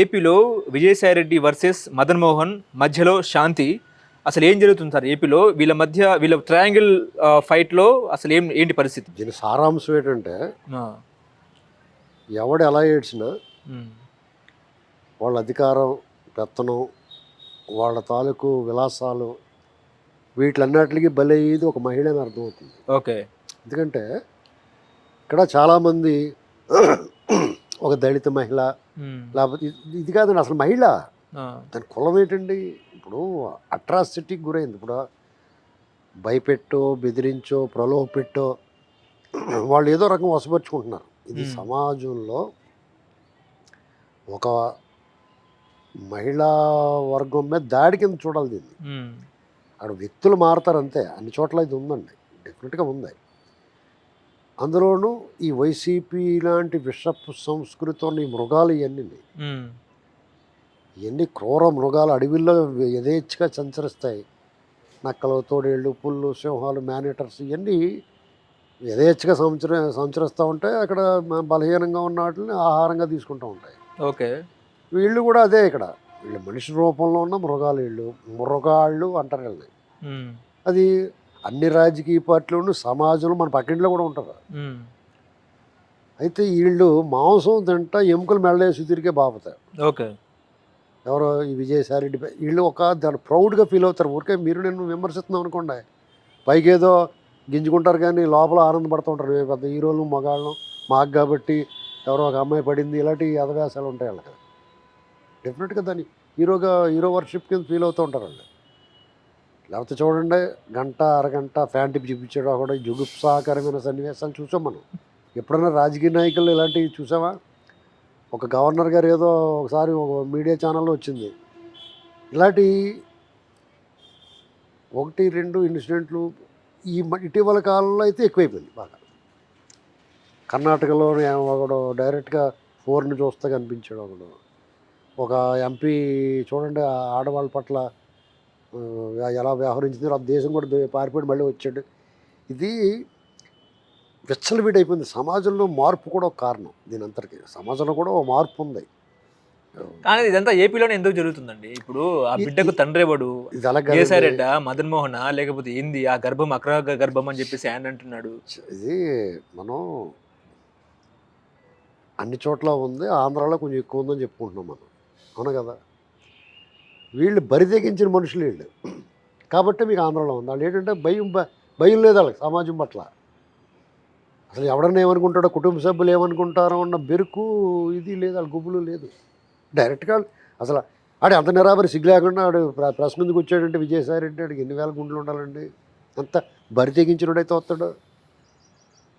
ఏపీలో విజయసాయిరెడ్డి వర్సెస్ మదన్ మోహన్ మధ్యలో శాంతి. అసలు ఏం జరుగుతుంది సార్ ఏపీలో? వీళ్ళ మధ్య వీళ్ళ ట్రయాంగిల్ ఫైట్లో అసలు ఏం ఏంటి పరిస్థితి? దీని సారాంశం ఏంటంటే ఎవడు ఎలా ఏడ్చినా వాళ్ళ అధికారం పెత్తనం వాళ్ళ తాలూకు విలాసాలు వీటిలన్నిటికీ బలయ్యేది ఒక మహిళ అని అర్థమవుతుంది. ఓకే. ఎందుకంటే ఇక్కడ చాలామంది ఒక దళిత మహిళ లేకపోతే ఇది- కాదండి అసలు మహిళ. దాని కులం ఏంటండి? ఇప్పుడు అట్రాసిటీకి గురైంది. ఇప్పుడు భయపెట్టో బెదిరించో ప్రలోభ పెట్టో వాళ్ళు ఏదో రకం వసపరుచుకుంటున్నారు ఇది. సమాజంలో ఒక మహిళా వర్గం మీద దాడి కింద చూడాలి దీన్ని. అక్కడ వ్యక్తులు మారుతారు అంతే. అన్ని చోట్ల ఇది ఉందండి. డెఫినెట్గా ఉంది. అందులోనూ ఈ వైసీపీ లాంటి విషపు సంస్కృతి ఈ మృగాలు ఇవన్నీ ఇవన్నీ క్రూర మృగాలు అడవిల్లో యథేచ్ఛగా సంచరిస్తాయి. నక్కలు తోడేళ్ళు పుల్లు సింహాలు మేనేటర్స్ ఇవన్నీ యథేచ్ఛగా సంచర సంచరిస్తూ ఉంటాయి. అక్కడ బలహీనంగా ఉన్న వాటిని ఆహారంగా తీసుకుంటూ ఉంటాయి. ఓకే. వీళ్ళు కూడా అదే ఇక్కడ. వీళ్ళు మనిషి రూపంలో ఉన్న మృగాలు వీళ్ళు. మృగాళ్ళు అంటారు అది అన్ని రాజకీయ పార్టీలోనూ సమాజంలో మన పక్కింట్లో కూడా ఉంటారు. అయితే వీళ్ళు మాంసం తింటా ఎముకలు మెళ్ళేసి తిరిగే బాపతారు ఓకే. ఎవరో ఈ విజయసాయి రెడ్డి పై- వీళ్ళు ఒక దాన్ని ప్రౌడ్గా ఫీల్ అవుతారు. ఊరికే మీరు నేను విమర్శిస్తున్నాం అనుకోండి. పైకి ఏదో గింజుకుంటారు కానీ లోపల ఆనందపడుతూ ఉంటారు. మేము పెద్ద హీరోలు మగాళ్ళం మాకు కాబట్టి ఎవరో ఒక అమ్మాయి పడింది. ఇలాంటి అదవ్యాసాలు ఉంటాయి వాళ్ళకి. డెఫినెట్గా దాన్ని హీరోగా హీరో వర్షిప్ కింద ఫీల్ అవుతూ ఉంటారు వాళ్ళు. లేకపోతే చూడండి గంట అరగంట ఫ్యాన్ టిప్ చూపించడం. కూడా జుగుప్సాకరమైన సన్నివేశాలు చూసాం మనం. ఎప్పుడైనా రాజకీయ నాయకులు ఇలాంటివి చూసామా ఒక గవర్నర్ గారు ఏదో ఒకసారి ఒక మీడియా ఛానల్లో వచ్చింది. ఇలాంటి ఒకటి రెండు ఇన్సిడెంట్లు ఈ ఇటీవల కాలంలో అయితే ఎక్కువైపోయింది బాగా. కర్ణాటకలో ఒకడు డైరెక్ట్గా ఫోర్ని చూస్తే కనిపించాడు ఒకడు. ఒక ఎంపీ చూడండి ఆ ఆడవాళ్ళ పట్ల ఎలా వ్యవహరించింది ఆ దేశం కూడా పారిపోయి మళ్ళీ వచ్చాడు. ఇది విచ్చలవిడైపోయింది సమాజంలో మార్పు కూడా ఒక కారణం దీని అంతటికి సమాజంలో కూడా ఒక మార్పు ఉంది. కానీ ఇదంతా ఏపీలోనే ఎందుకు జరుగుతుందండి? ఇప్పుడు ఆ బిడ్డకు తండ్రి ఎవడు? ఇది ఎలా విజయసాయిరెడ్డ మదన్ మోహన్ లేకపోతే ఏంది? ఆ గర్భం అక్ర గర్భం అని చెప్పేసి ఆయన అంటున్నాడు. ఇది మనం అన్ని చోట్ల ఉంది. ఆంధ్రాలో కొంచెం ఎక్కువ ఉందని చెప్పుకుంటున్నాం మనం. అవును కదా? వీళ్ళు బరి తెగించిన మనుషులు వీళ్ళు. కాబట్టి మీకు ఆంధ్రాలో ఉంది. వాళ్ళు ఏంటంటే భయం భయం లేదు వాళ్ళకి సమాజం పట్ల. అసలు ఎవడన్నా ఏమనుకుంటాడో కుటుంబ సభ్యులు ఏమనుకుంటారో అన్న బెరుకు ఇది లేదు వాళ్ళ గుబులు లేదు. డైరెక్ట్గా అసలు ఆడు అంత నిరాబరి సిగ్గు లేకుండా ఆడు ప్ర- ప్రెస్ ముందుకు వచ్చాడంటే విజయసాయి రెడ్డి ఆడికి ఎన్ని వేల గుండెలు ఉండాలండి? అంత బరి తెగించినోడైతే వస్తాడు?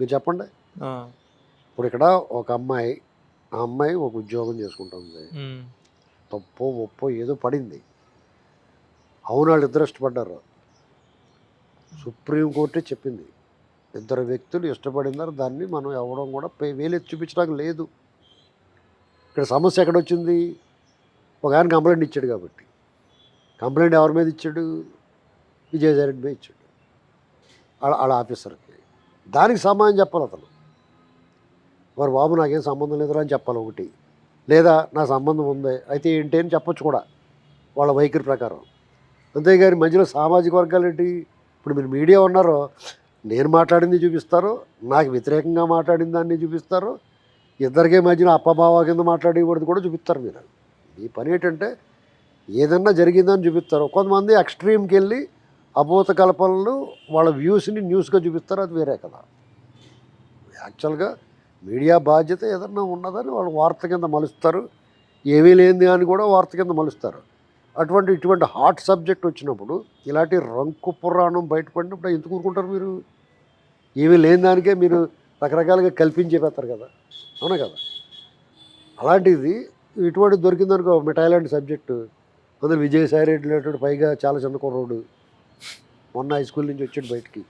మీరు చెప్పండి. ఇప్పుడు ఇక్కడ ఒక అమ్మాయి ఆ అమ్మాయి ఒక ఉద్యోగం చేసుకుంటుంది తప్పో ఒప్పో ఏదో పడింది. అవును వాళ్ళు ఇద్దరు ఇష్టపడ్డారు. సుప్రీంకోర్టే చెప్పింది. ఇద్దరు వ్యక్తులు ఇష్టపడినారు. దాన్ని మనం ఇవ్వడం కూడా వేలెత్తి చూపించడానికి లేదు. ఇక్కడ సమస్య ఎక్కడొచ్చింది ఒక ఆయన కంప్లైంట్ ఇచ్చాడు కాబట్టి. కంప్లైంట్ ఎవరి మీద ఇచ్చాడు? విజయసాయి మీద ఇచ్చాడు. వాళ్ళ వాళ్ళ ఆఫీసర్కి. దానికి సమాధానం చెప్పాలి అతను. వారు బాబు నాకేం సంబంధం లేదురా అని చెప్పాలి ఒకటి. లేదా నా సంబంధం ఉంది. అయితే ఏంటి అని చెప్పొచ్చు కూడా వాళ్ళ వైఖరి ప్రకారం. అంతేగాని మధ్యలో సామాజిక వర్గాలు ఏంటి? ఇప్పుడు మీరు మీడియా ఉన్నారో నేను మాట్లాడింది చూపిస్తారు నాకు వ్యతిరేకంగా మాట్లాడిన దాన్ని చూపిస్తారు ఇద్దరికే మధ్యన అప్పభావ కింద మాట్లాడేవాడిది కూడా చూపిస్తారు మీరు. మీ పని ఏంటంటే ఏదన్నా జరిగిందని చూపిస్తారు. కొంతమంది ఎక్స్ట్రీమ్కి వెళ్ళి అభూత కల్పనలు వాళ్ళ వ్యూస్ని న్యూస్గా చూపిస్తారు. అది వేరే కదా. యాక్చువల్గా మీడియా బాధ్యత ఏదన్నా ఉన్నదని వాళ్ళు వార్త కింద మలుస్తారు. ఏమీ లేనిది అని కూడా వార్త కింద మలుస్తారు. అటువంటి ఇటువంటి హాట్ సబ్జెక్ట్ వచ్చినప్పుడు ఇలాంటి రంకు పురాణం బయటపడినప్పుడు ఎందుకు ఊరుకుంటారు మీరు? ఏమీ లేని దానికే మీరు రకరకాలుగా కల్పించి చెప్పేస్తారు కదా. అవునా కదా? అలాంటిది ఇటువంటి దొరికిందనుకో మిఠాయి లాంటి సబ్జెక్టు. అందులో విజయసాయి రెడ్డి లాంటి పైగా చాలా చిన్న కుర్రోడు మొన్న హై స్కూల్ నుంచి వచ్చాడు బయటికి.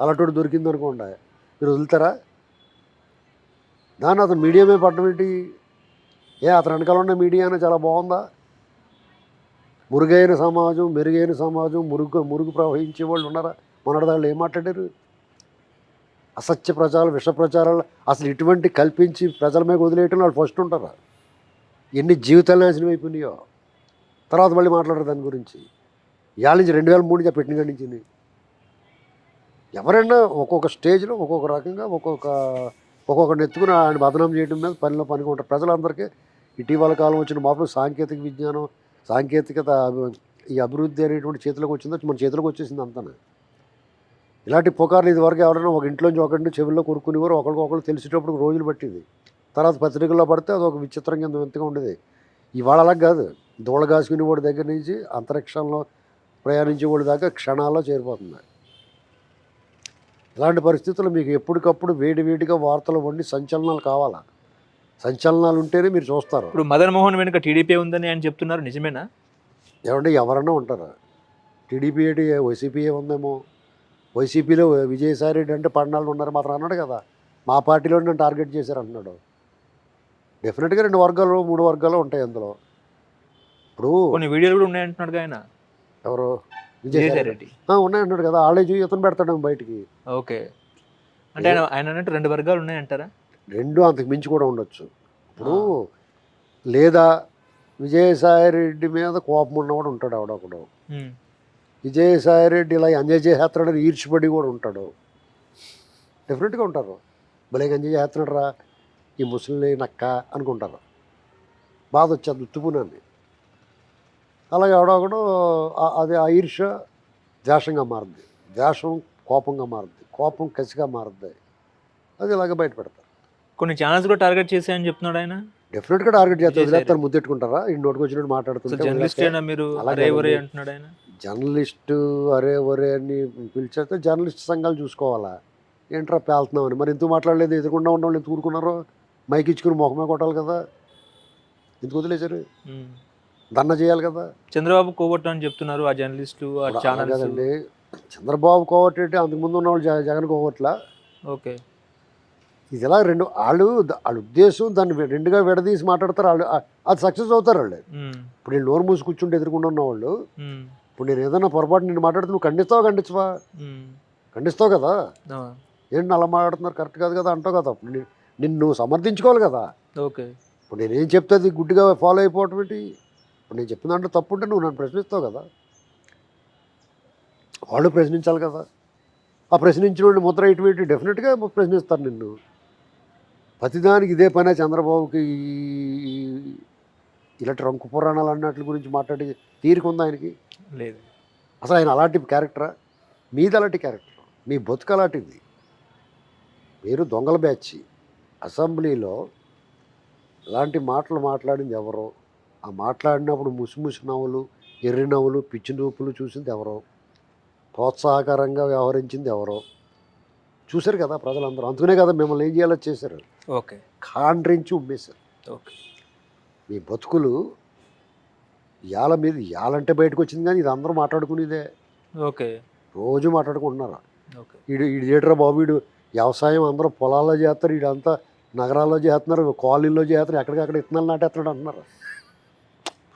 అలాంటి దొరికిందనుకోండి. మీరు వదులుతారా? దాన్ని అతను మీడియా మీద పడడం ఏంటి? ఏ అతను వెనకాల ఉన్న మీడియా చాలా బాగుందా? మురుగైన సమాజం మెరుగైన సమాజం మురుగు మురుగు ప్రవహించే వాళ్ళు ఉన్నారా? మొన్నటిదాళ్ళు ఏం మాట్లాడారు? అసత్య ప్రచారాలు విష ప్రచారాలు అసలు ఇటువంటి కల్పించి ప్రజల మీద వదిలేయటం వాళ్ళు ఫస్ట్ ఉంటారా? ఎన్ని జీవితాలు నాశనం అయిపోయినాయో? తర్వాత మళ్ళీ మాట్లాడరు దాని గురించి. ఇవాళ నుంచి రెండు వేల మూడు పెట్టిన నుంచి ఎవరైనా ఒక్కొక్క స్టేజ్లో ఒక్కొక్క రకంగా ఒక్కొక్క ఒక్కొక్కరిని ఎత్తుకుని ఆయన బదనం చేయడం మీద పనిలో పనిగా ఉంటారు ప్రజలందరికీ ఇటీవల కాలం వచ్చిన మార్పులు సాంకేతిక విజ్ఞానం సాంకేతికత ఈ అభివృద్ధి అనేటువంటి చేతిలోకి వచ్చిందో? మన చేతిలోకి వచ్చేసింది అంతనే? ఇలాంటి పుకార్లు ఇదివరకు ఎవరైనా ఒక ఇంట్లోంచి ఒకరిని చెవుల్లో కొనుక్కునేవారు ఒకరికొకరు తెలిసేటప్పుడు రోజులు పట్టింది. తర్వాత పత్రికల్లో పడితే అది ఒక విచిత్రం కింద వింతగా ఉండేది. ఇవాళ అలా కాదు. దూడ కాసుకునేవాడి దగ్గర నుంచి అంతరిక్షంలో ప్రయాణించేవాడి దాకా క్షణాల్లో చేరిపోతుంది. ఇలాంటి పరిస్థితుల్లో మీకు ఎప్పటికప్పుడు వేడి వేడిగా వార్తలు వండి సంచలనాలు కావాలా? సంచలనాలు ఉంటేనే మీరు చూస్తారు. ఇప్పుడు మదన్ మోహన్ వెనుక టీడీపీ ఉందని ఆయన చెప్తున్నారు నిజమేనా? ఏమంటే ఎవరైనా ఉంటారు? టీడీపీ ఏంటి వైసీపీ ఉందేమో వైసీపీలో విజయసాయి రెడ్డి అంటే పన్నాళ్ళు ఉన్నారు మాత్రం అన్నాడు కదా. మా పార్టీలో నన్ను టార్గెట్ చేశారు అంటున్నాడు. డెఫినెట్గా రెండు వర్గాలు మూడు వర్గాలు ఉంటాయి అందులో. ఇప్పుడు కొన్ని వీడియోలు కూడా ఉన్నాయంటున్నాడు ఆయన. ఎవరు? విజయసాయి విజయసాయి రెడ్డి. ఆ, ఉన్నాయంటున్నాడు కదా చూసి ఇతను పెడతాడు బయటికి. ఓకే. అంటే ఆయన అన్నట్టు రెండు వర్గాలు ఉన్నాయంటారా? రెండు అంతకు మించి కూడా ఉండొచ్చు. ఇప్పుడు లేదా విజయసాయి రెడ్డి మీద కోపం ఉన్నవాడు ఉంటాడు ఆవిడొకడు ఉమ్. విజయసాయి రెడ్డి ఇలా ఎంజాయ్ చేస్తున్నాడని ఈర్చిపడి కూడా ఉంటాడు. డెఫినెట్గా ఉంటారు. భలే ఎంజాయ్ చేస్తున్నాడు రా ఈ ముసలి నక్క అనుకుంటారు. బాధ వచ్చేది ఉత్తుపునాన్ని. అలాగే ఎవడొకడు అది ఆ ఈర్ష ద్వేషంగా మారుద్ది. ద్వేషం కోపంగా మారుద్ది. కోపం కసిగా మారుద్ది. అది ఇలాగ బయట పెడతారు కొన్ని ఛానల్స్ కూడా టార్గెట్ చేశాయని చెప్తున్నాడు ఆయన? డెఫినెట్గా టార్గెట్ చేస్తారు వదిలేస్తారు ముద్దెట్టుకుంటారా? ఈ నోటికి వచ్చినట్టు మాట్లాడుతుంటే జర్నలిస్ట్ అరే ఒరే అని పిలిచేస్తే జర్నలిస్ట్ సంఘాలు చూసుకోవాలా? ఏంట్రా పేలుతున్నామని మరి ఎందుకు మాట్లాడలేదు? ఎదురుకుండా వాళ్ళు ఎందుకు ఊరుకున్నారో? మైక్ ఇచ్చుకుని మొహమే కొట్టాలి కదా. ఎందుకు వదిలేశారు? దన్న చేయాలి కదా. చంద్రబాబు కోవట్టు అని చెప్తున్నారు ఆ జర్నలిస్టు ఆ ఛానల్స్ కదండి. చంద్రబాబు కోవటేటి అంతకు ముందు ఉన్న వాళ్ళు జగ- జగన్ కోవట్లా. ఓకే. ఇది ఎలా రెండు వాళ్ళు వాళ్ళ ఉద్దేశం దాన్ని రెండుగా విడదీసి మాట్లాడతారు వాళ్ళు అది సక్సెస్ అవుతారు వాళ్ళు. ఇప్పుడు నేను నోరు మూసి కూర్చుంటే ఎదురుకుండా ఉన్న వాళ్ళు. ఇప్పుడు నేను ఏదైనా పొరపాటు నేను మాట్లాడితే నువ్వు ఖండిస్తావా ఖండించవా. ఖండిస్తావు కదా. ఏంటి అలా మాట్లాడుతున్నారు? కరెక్ట్ కాదు కదా అంటావు కదా. నిన్ను సమర్థించుకోవాలి కదా. ఓకే. ఇప్పుడు నేనేం చెప్తే అది గుడ్డిగా ఫాలో అయిపోవటం ఏంటి? ఇప్పుడు నేను చెప్పిన దాంట్లో తప్పు ఉంటే నువ్వు నన్ను ప్రశ్నిస్తావు కదా. వాళ్ళు ప్రశ్నించాలి కదా. ఆ ప్రశ్నించిన ముద్ర ఇటువంటి డెఫినెట్గా ప్రశ్నిస్తారు నిన్ను. ప్రతిదానికి ఇదే పనే చంద్రబాబుకి ఇలాంటి రంకు పురాణాలు అన్నట్ల గురించి మాట్లాడి తీరుకుందా ఆయనకి? లేదు. అసలు ఆయన అలాంటి క్యారెక్టరా? మీది అలాంటి క్యారెక్టర్. మీ బతుకు అలాంటిది. మీరు దొంగల బ్యాచ్. అసెంబ్లీలో ఇలాంటి మాటలు మాట్లాడింది ఎవరో? ఆ మాట్లాడినప్పుడు ముసిముసి నవ్వులు ఎర్రి నవ్వులు పిచ్చి నూపులు చూసింది ఎవరో. ప్రోత్సాహకరంగా వ్యవహరించింది ఎవరో. చూశారు కదా ప్రజలందరూ. అందుకనే కదా మిమ్మల్ని ఏం చేయాలో చేశారు. ఓకే. కాండ్రించి ఉమ్మేశారు. ఓకే. మీ బతుకులు ఇవాళ మీద ఇవాళంటే బయటకు వచ్చింది కానీ ఇది అందరూ మాట్లాడుకునేదే. ఓకే. రోజు మాట్లాడుకుంటున్నారు? వీడు వీడు ఏట్రా బాబు వీడు వ్యవసాయం అందరూ పొలాల్లో చేస్తారు వీడంతా నగరాల్లో చేస్తున్నారు కాలనీలో చేస్తారు ఎక్కడికక్కడ ఇత్తనాలు నాటేస్తున్నాడు అంటున్నారు.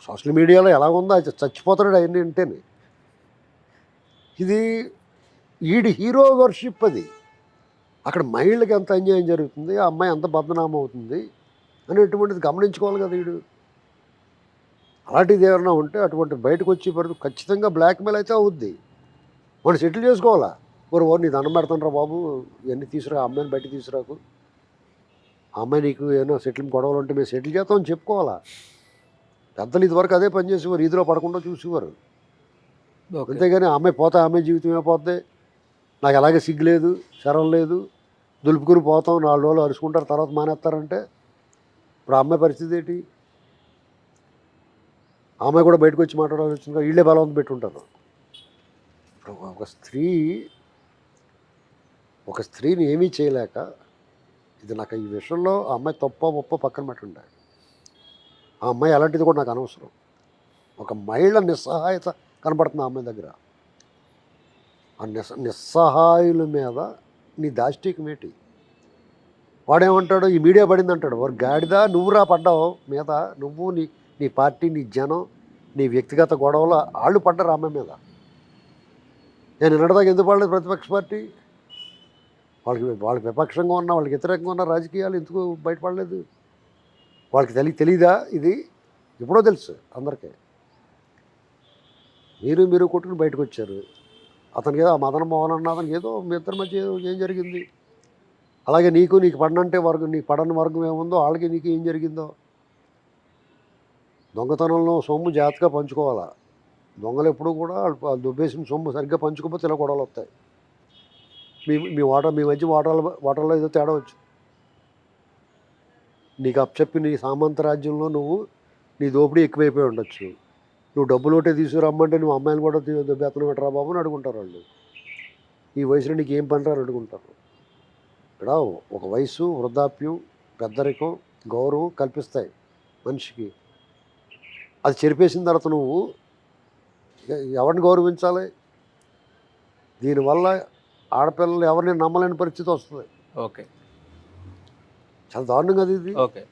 సోషల్ మీడియాలో ఎలా ఉందో? అది చచ్చిపోతాడు అవన్నీ వింటేనే ఇది ఈడి హీరో వర్షిప్ అది. అక్కడ మహిళకి ఎంత అన్యాయం జరుగుతుంది? ఆ అమ్మాయి ఎంత బదనామం అవుతుంది? అనేటువంటిది గమనించుకోవాలి కదా వీడు అలాంటిది ఏమైనా ఉంటే అటువంటి బయటకు వచ్చి పడుతూ ఖచ్చితంగా బ్లాక్మెయిల్ అయితే అవుద్ది. వాడు సెటిల్ చేసుకోవాలా? ఓరు ఓ నీ దండం పెడతానరా బాబు. ఇవన్నీ తీసుకురా ఆ అమ్మాయిని బయట తీసుకురాకు. ఆ అమ్మాయి నీకు ఏమైనా సెటిల్ గొడవలు ఉంటే మేము సెటిల్ చేస్తామని చెప్పుకోవాలా? పెద్దలు ఇదివరకు అదే పని చేసేవారు ఈదిలో పడకుండా చూసేవారు. అంతేగాని ఆ అమ్మాయి పోతే ఆ అమ్మాయి జీవితం ఏమైపోద్ది నాకు అలాగే సిగ్గు లేదు శరం లేదు. దులుపుకుని పోతాం నాలుగు రోజులు అరుచుకుంటారు తర్వాత మానేస్తారంటే ఇప్పుడు ఆ అమ్మాయి పరిస్థితి ఏంటి? ఆ అమ్మాయి కూడా బయటకు వచ్చి మాట్లాడాల్సి వచ్చింది కదా, వీళ్ళే బలవంతం పెట్టుంటారు. ఇప్పుడు ఒక స్త్రీ ఒక స్త్రీని ఏమీ చేయలేక ఇది నాకు ఈ విషయంలో ఆ అమ్మాయి తప్ప ఒప్ప పక్కన పెట్టుండే. ఆ అమ్మాయి అలాంటిది కూడా నాకు అనవసరం. ఒక మహిళ నిస్సహాయత కనబడుతుంది ఆ అమ్మాయి దగ్గర. ఆ నిస్స నిస్సహాయుల మీద నీ దాష్టికం ఏంటి? వాడేమంటాడు? ఈ మీడియా పడింది అంటాడు వారు గాడిదా నువ్వురా పడ్డావు మీద నువ్వు నీ నీ పార్టీ నీ జనం నీ వ్యక్తిగత గొడవలు వాళ్ళు పడ్డారు అమ్మాయి మీద. నేను నిన్నటిదాకా ఎందుకు పడలేదు ప్రతిపక్ష పార్టీ? వాళ్ళకి వాళ్ళకి విపక్షంగా ఉన్న వాళ్ళకి వ్యతిరేకంగా ఉన్న రాజకీయాలు ఎందుకు బయటపడలేదు వాళ్ళకి తెలియ తెలీదా ఇది? ఎప్పుడో తెలుసు అందరికీ. మీరు మీరు కొట్టుకుని బయటకు వచ్చారు అతనికి ఏదో ఆ మదన మోహన్ అన్న అతనికి ఏదో మీ ఇద్దరి మధ్య ఏదో ఏం జరిగింది? అలాగే నీకు నీకు పడనంటే వర్గం నీకు పడని వర్గం ఏముందో వాళ్ళకి నీకు ఏం జరిగిందో? దొంగతనంలో సొమ్ము జాగ్రత్తగా పంచుకోవాలా? దొంగలు ఎప్పుడు కూడా వాళ్ళు దుబ్బేసిన సొమ్ము సరిగ్గా పంచుకోకపోతే ఇలా గొడవలు వస్తాయి. మీ మీ వాటర్ మీ మధ్య వాటర్ వాటర్లో ఏదో తేడా వచ్చు నీకు అప్పచెప్పిన నీ సామంత రాజ్యంలో నువ్వు నీ దోపిడీ ఎక్కువైపోయి ఉండొచ్చు. నువ్వు డబ్బులు ఒకటే తీసుకురమ్మంటే నువ్వు అమ్మాయిని కూడా తీ- బెత్తనం పెట్టరా బాబు అని అడుగుంటారు వాళ్ళు. ఈ వయసులో నీకు ఏం పని అడుగుంటారు. ఇక్కడ ఒక వయసు వృద్ధాప్యం పెద్దరికం గౌరవం కల్పిస్తాయి మనిషికి. అది చెరిపేసిన తర్వాత నువ్వు ఎవరిని గౌరవించాలి? దీనివల్ల ఆడపిల్లలు ఎవరిని నమ్మలేని పరిస్థితి వస్తుంది. ఓకే. చాలా దారుణం కదా ఇది. ఓకే.